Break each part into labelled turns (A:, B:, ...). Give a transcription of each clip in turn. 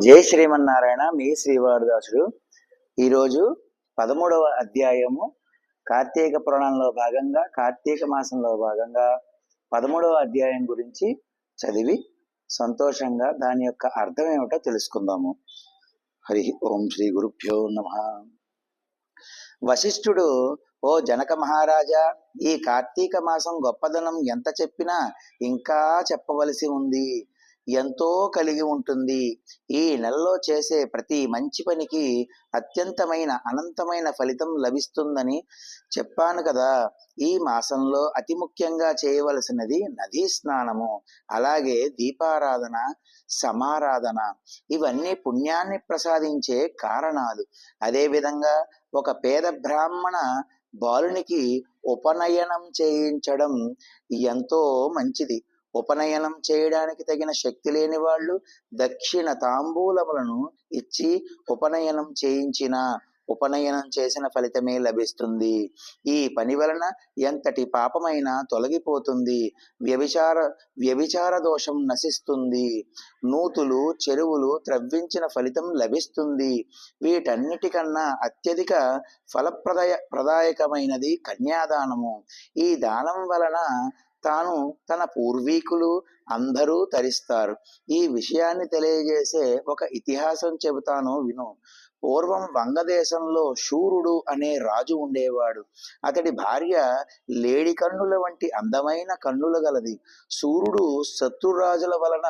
A: జై శ్రీమన్నారాయణ మీ శ్రీవారదాసుడు. ఈరోజు పదమూడవ అధ్యాయము కార్తీక పురాణంలో భాగంగా కార్తీక మాసంలో భాగంగా పదమూడవ అధ్యాయం గురించి చదివి సంతోషంగా దాని యొక్క అర్థం ఏమిటో తెలుసుకుందాము. హరి ఓం శ్రీ గురుభ్యో నమ. వశిష్ఠుడు ఓ జనక మహారాజా ఈ కార్తీక మాసం గొప్పదనం ఎంత చెప్పినా ఇంకా చెప్పవలసి ఉంది. ఎంతో కలిగి ఉంటుంది. ఈ నెలలో చేసే ప్రతి మంచి పనికి అత్యంతమైన అనంతమైన ఫలితం లభిస్తుందని చెప్పాను కదా! ఈ మాసంలో అతి ముఖ్యంగా చేయవలసినది నదీ స్నానము అలాగే దీపారాధన సమారాధన. ఇవన్నీ పుణ్యాన్ని ప్రసాదించే కారణాలు. అదేవిధంగా ఒక పేద బ్రాహ్మణ బాలునికి ఉపనయనం చేయించడం ఎంతో మంచిది. ఉపనయనం చేయడానికి తగిన శక్తి లేని వాళ్ళు దక్షిణ తాంబూలములను ఇచ్చి ఉపనయనం చేయించిన ఉపనయనం చేసిన ఫలితమే లభిస్తుంది. ఈ పని వలన ఎంతటి పాపమైనా తొలగిపోతుంది. వ్యభిచార వ్యభిచార దోషం నశిస్తుంది. నూతులు చెరువులు త్రవ్వించిన ఫలితం లభిస్తుంది. వీటన్నిటికన్నా అత్యధిక ఫలప్రదాయ ప్రదాయకమైనది కన్యాదానము. ఈ దానం వలన తాను తన పూర్వీకులు అందరూ తరిస్తారు. ఈ విషయాన్ని తెలియజేసే ఒక ఇతిహాసం చెబుతాను విను. పూర్వం వంగదేశంలో శూరుడు అనే రాజు ఉండేవాడు. అతడి భార్య లేడి కన్నుల వంటి అందమైన కన్నుల గలది. సూర్యుడు శత్రురాజుల వలన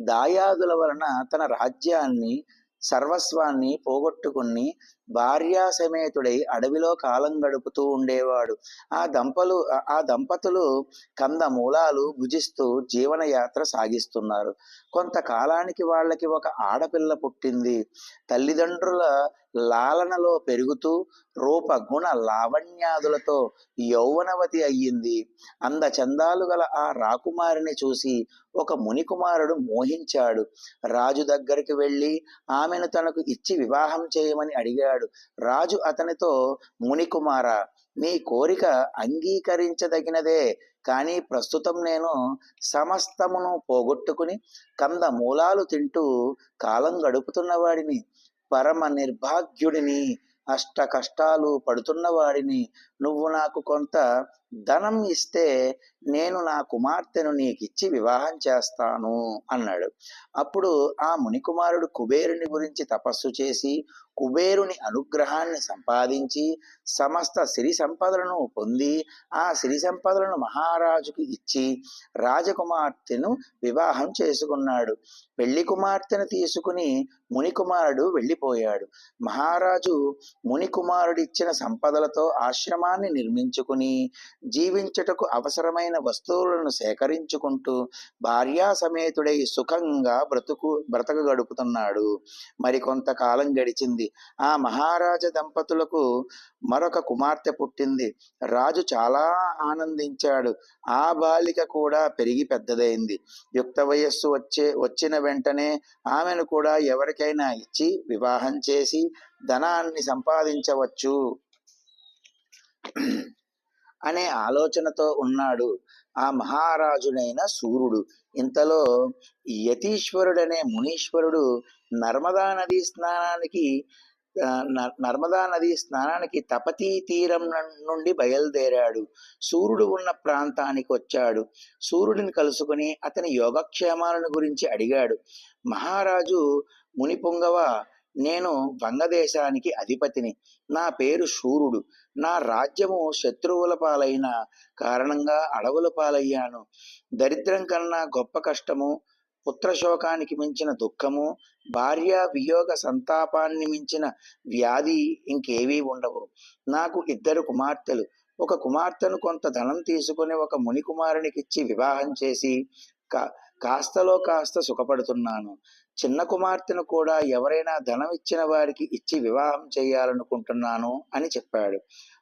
A: దాయాదుల వలన తన రాజ్యాన్ని సర్వస్వాన్ని పోగొట్టుకుని భార్యా సమేతుడై అడవిలో కాలం గడుపుతూ ఉండేవాడు. ఆ దంపలు ఆ దంపతులు కంద మూలాలు భుజిస్తూ జీవనయాత్ర సాగిస్తున్నారు. కొంతకాలానికి వాళ్ళకి ఒక ఆడపిల్ల పుట్టింది. తల్లిదండ్రుల లాలనలో పెరుగుతూ రూప గుణ లావణ్యాదులతో యౌవనవతి అయ్యింది. అంద చందాలు గల ఆ రాకుమారిని చూసి ఒక మునికుమారుడు మోహించాడు. రాజు దగ్గరికి వెళ్ళి ఆమెను తనకు ఇచ్చి వివాహం చేయమని అడిగాడు. రాజు అతనితో మునికుమార నీ కోరిక అంగీకరించదగినదే కానీ ప్రస్తుతం నేను సమస్తమును పోగొట్టుకుని కంద మూలాలు తింటూ కాలం గడుపుతున్న వాడిని పరమ నిర్భాగ్యుడిని అష్ట కష్టాలు పడుతున్న వాడిని నువ్వు నాకు కొంత ధనం ఇస్తే నేను నా కుమార్తెను నీకిచ్చి వివాహం చేస్తాను అన్నాడు. అప్పుడు ఆ మునికుమారుడు కుబేరుని గురించి తపస్సు చేసి కుబేరుని అనుగ్రహాన్ని సంపాదించి సమస్త సిరి సంపదలను పొంది ఆ సిరి సంపదలను మహారాజుకు ఇచ్చి రాజకుమార్తెను వివాహం చేసుకున్నాడు. పెళ్ళి కుమార్తెను తీసుకుని మునికుమారుడు వెళ్ళిపోయాడు. మహారాజు మునికుమారుడిచ్చిన సంపదలతో ఆశ్రమాన్ని నిర్మించుకుని జీవించుటకు అవసరమైన వస్తువులను సేకరించుకుంటూ భార్యా సమేతుడై సుఖంగా బ్రతుకు బ్రతక గడుపుతున్నాడు మరికొంతకాలం గడిచింది. ఆ మహారాజ దంపతులకు మరొక కుమార్తె పుట్టింది. రాజు చాలా ఆనందించాడు. ఆ బాలిక కూడా పెరిగి పెద్దదైంది. యుక్త వయస్సు వచ్చే వచ్చిన వెంటనే ఆమెను కూడా ఎవరికైనా ఇచ్చి వివాహం చేసి ధనాన్ని సంపాదించవచ్చు. అనే ఆలోచనతో ఉన్నాడు ఆ మహారాజునైన సూర్యుడు. ఇంతలో యతీశ్వరుడనే మునీశ్వరుడు నర్మదా నదీ స్నానానికి నర్మదా నదీ స్నానానికి తపతీ తీరం నుండి బయలుదేరాడు. సూర్యుడు ఉన్న ప్రాంతానికి వచ్చాడు. సూర్యుడిని కలుసుకుని అతని యోగక్షేమాలను గురించి అడిగాడు. మహారాజు మునిపుంగవ నేను వంగదేశానికి అధిపతిని. నా పేరు శూరుడు. నా రాజ్యము శత్రువుల పాలైన కారణంగా అడవుల పాలయ్యాను. దరిద్రం కన్నా గొప్ప కష్టము పుత్రశోకానికి మించిన దుఃఖము భార్య వియోగ సంతాపాన్ని మించిన వ్యాధి ఇంకేవీ ఉండవు. నాకు ఇద్దరు కుమార్తెలు. ఒక కుమార్తెను కొంత ధనం తీసుకుని ఒక ముని కుమారునికిచ్చి వివాహం చేసి కా కాస్తలో కాస్త సుఖపడుతున్నాను. చిన్న కుమార్తెను కూడా ఎవరైనా ధనం ఇచ్చిన వారికి ఇచ్చి వివాహం చేయాలనుకుంటున్నాను అని చెప్పాడు.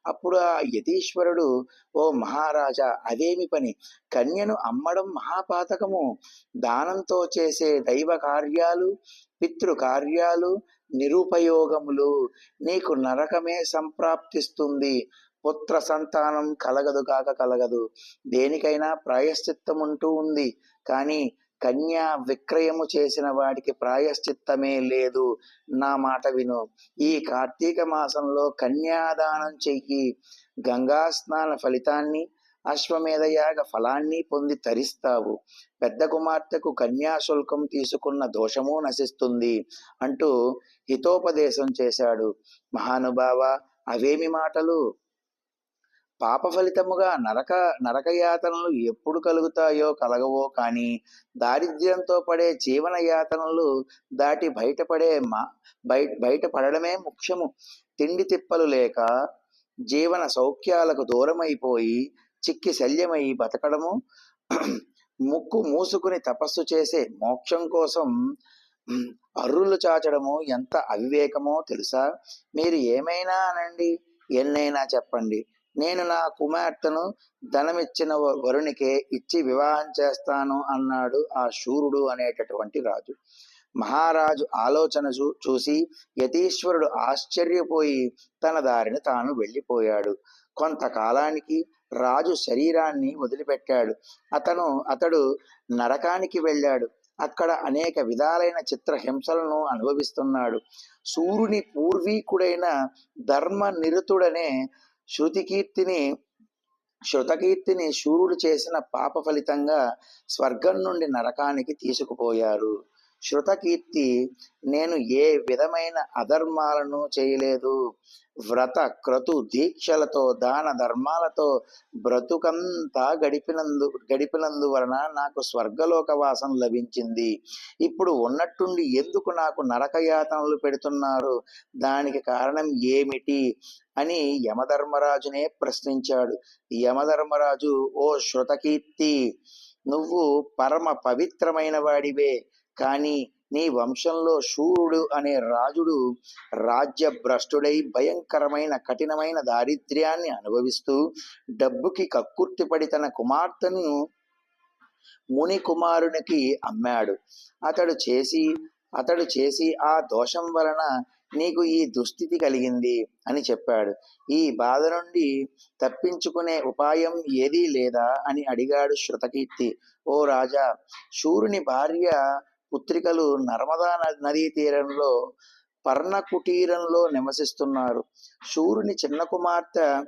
A: అప్పుడు ఆ యతీశ్వరుడు ఓ మహారాజా అదేమి పని? కన్యను అమ్మడం మహాపాతకము. దానంతో చేసే దైవ కార్యాలు పితృ కార్యాలు నిరుపయోగములు నీకు నరకమే సంప్రాప్తిస్తుంది. పుత్ర సంతానం కలగదు కాక కలగదు. దేనికైనా ప్రాయశ్చిత్తం ఉంటూ ఉంది. కానీ కన్యా విక్రయము చేసిన వాడికి ప్రాయశ్చిత్తమే లేదు. నా మాట విను. ఈ కార్తీక మాసంలో కన్యాదానం చెయ్యి. గంగా స్నాన ఫలితాన్ని అశ్వమేధయాగ ఫలాన్ని పొంది తరిస్తావు. పెద్ద కుమార్తెకు కన్యాశుల్కం తీసుకున్న దోషము నశిస్తుంది అంటూ హితోపదేశం చేశాడు. మహానుభావ అవేమి మాటలు? పాప ఫలితముగా నరక నరకయాతనలు ఎప్పుడు కలుగుతాయో కలగవో కానీ దారిద్ర్యంతో పడే జీవన యాతనలు దాటి బయటపడే మా బయట బయటపడడమే ముఖ్యము. తిండి తిప్పలు లేక జీవన సౌఖ్యాలకు దూరమైపోయి చిక్కి శల్యమై బతకడము ముక్కు మూసుకుని తపస్సు చేసే మోక్షం కోసం అర్రులు చాచడము ఎంత అవివేకమో తెలుసా? మీరు ఏమైనా అనండి? ఎన్నైనా చెప్పండి. నేను నా కుమార్తెను ధనమిచ్చిన వరునికే ఇచ్చి వివాహం చేస్తాను అన్నాడు ఆ శూరుడు అనేటటువంటి రాజు. మహారాజు ఆలోచన చూ చూసి యతీశ్వరుడు ఆశ్చర్యపోయి తన దారిని తాను వెళ్ళిపోయాడు. కొంతకాలానికి రాజు శరీరాన్ని వదిలిపెట్టాడు. అతను అతడు నరకానికి వెళ్ళాడు. అక్కడ అనేక విధాలైన చిత్రహింసలను అనుభవిస్తున్నాడు. సూర్యుని పూర్వీకుడైన ధర్మ నిరుతుడనే శృతికీర్తిని శృతకీర్తిని శూరుడు చేసిన పాప ఫలితంగా స్వర్గం నుండి నరకానికి తీసుకుపోయారు. శృతకీర్తి నేను ఏ విధమైన అధర్మాలను చేయలేదు. వ్రత క్రతు దీక్షలతో దాన ధర్మాలతో బ్రతుకంతా గడిపినందు గడిపినందు వలన నాకు స్వర్గలోక వాసం లభించింది. ఇప్పుడు ఉన్నట్టుండి ఎందుకు నాకు నరకయాతనలు పెడుతున్నారు? దానికి కారణం ఏమిటి? అని యమధర్మరాజునే ప్రశ్నించాడు. యమధర్మరాజు ఓ శృతకీర్తి నువ్వు పరమ పవిత్రమైన వాడివే. కానీ నీ వంశంలో శూరుడు అనే రాజుడు రాజ్య భ్రష్టుడై భయంకరమైన కఠినమైన దారిద్ర్యాన్ని అనుభవిస్తూ డబ్బుకి కక్కుర్తిపడి తన కుమార్తెను ముని కుమారునికి అమ్మాడు. అతడు చేసి అతడు చేసి ఆ దోషం వలన నీకు ఈ దుస్థితి కలిగింది అని చెప్పాడు. ఈ బాధ నుండి తప్పించుకునే ఉపాయం ఏదీ లేదా అని అడిగాడు శృతకీర్తి. ఓ రాజా శూరుని భార్య పుత్రికలు నర్మదా నదీ తీరంలో పర్ణ కుటీరంలో నివసిస్తున్నారు. శూరుని చిన్న కుమార్తె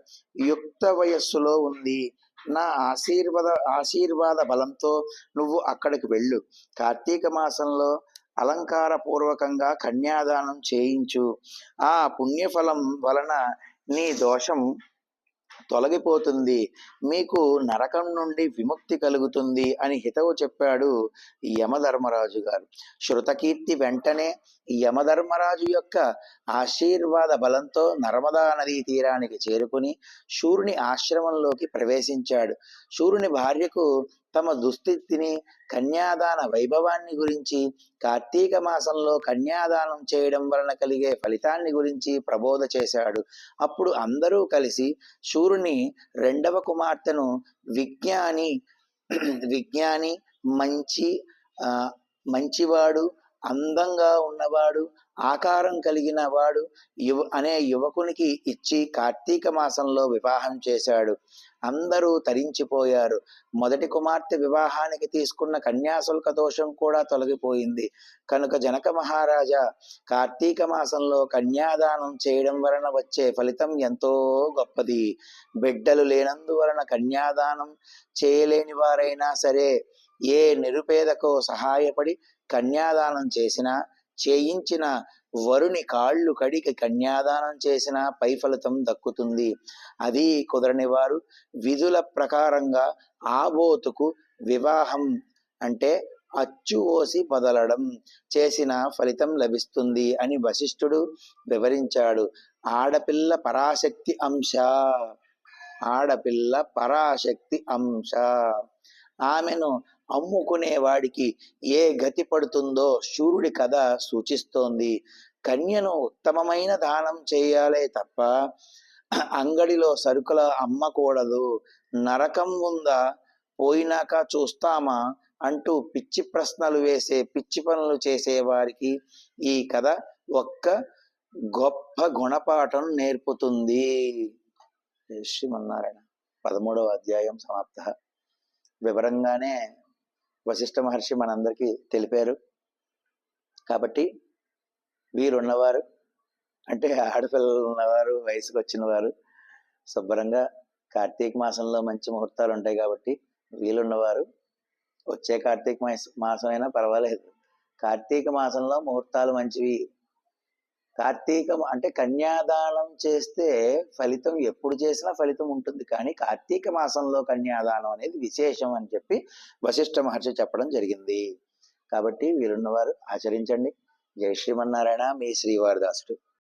A: యుక్త వయస్సులో ఉంది. నా ఆశీర్వాద ఆశీర్వాద బలంతో నువ్వు అక్కడికి వెళ్ళు. కార్తీక మాసంలో అలంకార పూర్వకంగా కన్యాదానం చేయించు. ఆ పుణ్యఫలం వలన నీ దోషం తొలగిపోతుంది. మీకు నరకం నుండి విముక్తి కలుగుతుంది అని హితవు చెప్పాడు యమధర్మరాజు గారు. శృతకీర్తి వెంటనే యమధర్మరాజు యొక్క ఆశీర్వాద బలంతో నర్మదా నదీ తీరానికి చేరుకుని శూరుని ఆశ్రమంలోకి ప్రవేశించాడు. శూరుని భార్యకు తమ దుస్థితిని కన్యాదాన వైభవాన్ని గురించి కార్తీక మాసంలో కన్యాదానం చేయడం వలన కలిగే ఫలితాన్ని గురించి ప్రబోధ చేశాడు. అప్పుడు అందరూ కలిసి శూరుని రెండవ కుమార్తెను విజ్ఞాని విజ్ఞాని మంచి మంచివాడు అందంగా ఉన్నవాడు ఆకారం కలిగిన వాడు యువ అనే యువకునికి ఇచ్చి కార్తీక మాసంలో వివాహం చేశాడు. అందరూ తరించిపోయారు. మొదటి కుమార్తె వివాహానికి తీసుకున్న కన్యాశుల్క దోషం కూడా తొలగిపోయింది. కనుక జనక మహారాజా కార్తీక మాసంలో కన్యాదానం చేయడం వలన వచ్చే ఫలితం ఎంతో గొప్పది. బిడ్డలు లేనందువలన కన్యాదానం చేయలేని వారైనా సరే ఏ నిరుపేదకో సహాయపడి కన్యాదానం చేసినా చేయించిన వరుని కాళ్ళు కడికి కన్యాదానం చేసిన పై ఫలితం దక్కుతుంది. అది కుదరని వారు విధుల ప్రకారంగా ఆబోతుకు వివాహం అంటే అచ్చు ఓసి బదలడం చేసిన ఫలితం లభిస్తుంది అని వశిష్ఠుడు వివరించాడు. ఆడపిల్ల పరాశక్తి అంశ. ఆడపిల్ల పరాశక్తి అంశ. ఆమెను అమ్ముకునేవాడికి ఏ గతి పడుతుందో శూరుడి కథ సూచిస్తోంది. కన్యను ఉత్తమమైన దానం చేయాలే తప్ప అంగడిలో సరుకుల అమ్మకూడదు. నరకం ఉందా? పోయినాక చూస్తామా? అంటూ పిచ్చి ప్రశ్నలు వేసే పిచ్చి పనులు చేసే వారికి ఈ కథ ఒక్క గొప్ప గుణపాఠం నేర్పుతుంది. శ్రీమన్నారాయణ. పదమూడవ అధ్యాయం సమాప్త. వివరంగానే వశిష్ఠ మహర్షి మనందరికీ తెలిపారు. కాబట్టి వీరున్నవారు అంటే ఆడపిల్లలు ఉన్నవారు వయసుకు వచ్చిన వారు శుభ్రంగా కార్తీక మాసంలో మంచి ముహూర్తాలు ఉంటాయి కాబట్టి వీలున్నవారు వచ్చే కార్తీక మాస మాసం అయినా పర్వాలేదు. కార్తీక మాసంలో ముహూర్తాలు మంచివి కార్తీకం అంటే కన్యాదానం చేస్తే ఫలితం ఎప్పుడు చేసినా ఫలితం ఉంటుంది. కానీ కార్తీక మాసంలో కన్యాదానం అనేది విశేషం అని చెప్పి వశిష్ఠ మహర్షి చెప్పడం జరిగింది. కాబట్టి వీరున్నవారు ఆచరించండి. జయ శ్రీమన్నారాయణ. మీ శ్రీవారిదాసుడు.